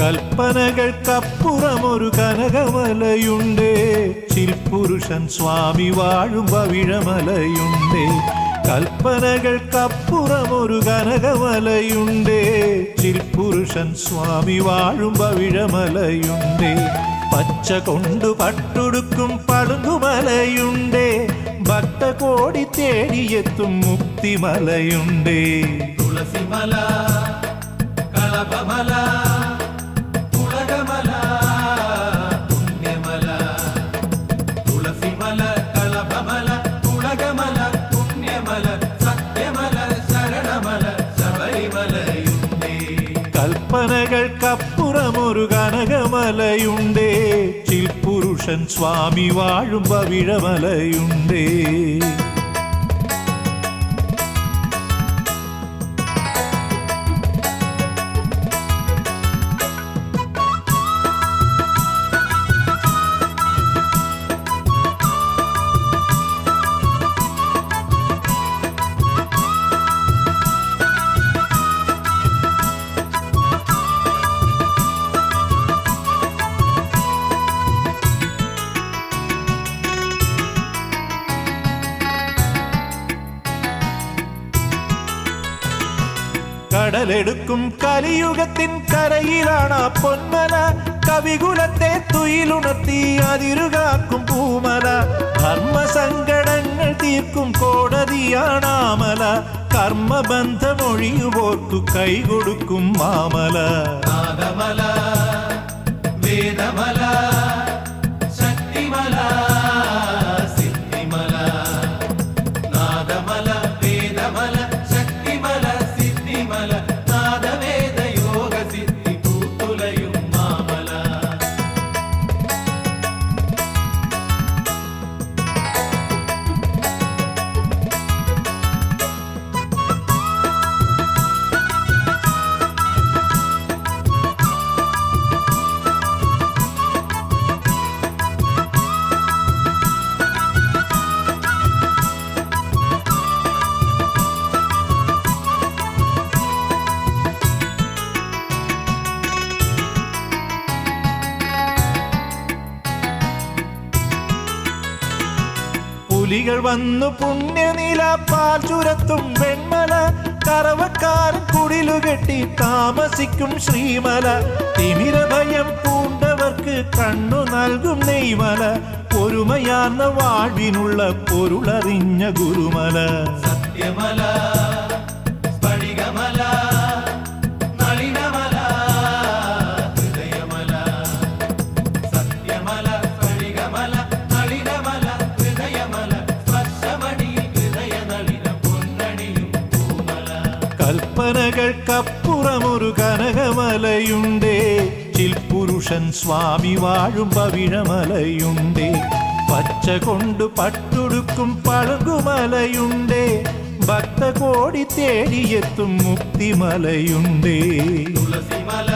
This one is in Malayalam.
കൽപ്പനകൾക്കപ്പുറമൊരു കനകമലയുണ്ട്. ചിൽപുരുഷൻ സ്വാമി വാഴും പവിഴമലയുണ്ട് കൽപ്പനകൾക്കപ്പുറമൊരു കനകമലയുണ്ട്. ചിൽപുരുഷൻ സ്വാമി വാഴും പവിഴമലയുണ്ട് പച്ച കൊണ്ടു പട്ടുടുക്കും പളുങ്കുമലയുണ്ട് ഭക്തകോടി തേടിയെത്തും മുക്തിമലയുണ്ട്. തുളസിമല കളഭമല കൽപ്പനകൾക്കപ്പുറമൊരു കനകമലയുണ്ടേ. ചിൽപുരുഷൻ സ്വാമി വാഴും പവിഴമലയുണ്ട് கடலெடுக்கும் கலியுகத்தின் கரையிலானா பொன்மல? கவிகுலத்தை துயிலுணர்த்தி அதிருகாக்கும் பூமல. கர்ம சங்கடங்கள் தீர்க்கும் கோடதியானாமல கர்ம பந்த மொழியுவோர்க்கு கை கொடுக்கும் மாமல. வேதமலா പുലികൾ വന്നു പുണ്യനില പാൽ ചുരത്തും വെൺമല കറവക്കാരൻ കുടിലുകെട്ടി താമസിക്കും ശ്രീമല. തിമിര ഭയം പൂണ്ടവർക്ക് കണ്ണു നൽകും നെയ്മല. പൊരുമയാർന്ന വാഴ്വിനുള്ള പൊരുളറിഞ്ഞ ഗുരുമല. സത്യമല. കൽപ്പനകൾക്കപ്പുറമൊരു കനകമലയുണ്ട്. ചിൽപുരുഷൻ സ്വാമി വാഴും പവിഴമലയുണ്ടേ. പച്ച കൊണ്ട് പട്ടുടുക്കും പളുങ്കുമലയുണ്ട് ഭക്തകോടി തേടിയെത്തും മുക്തിമലയുണ്ടേ. തുളസിമല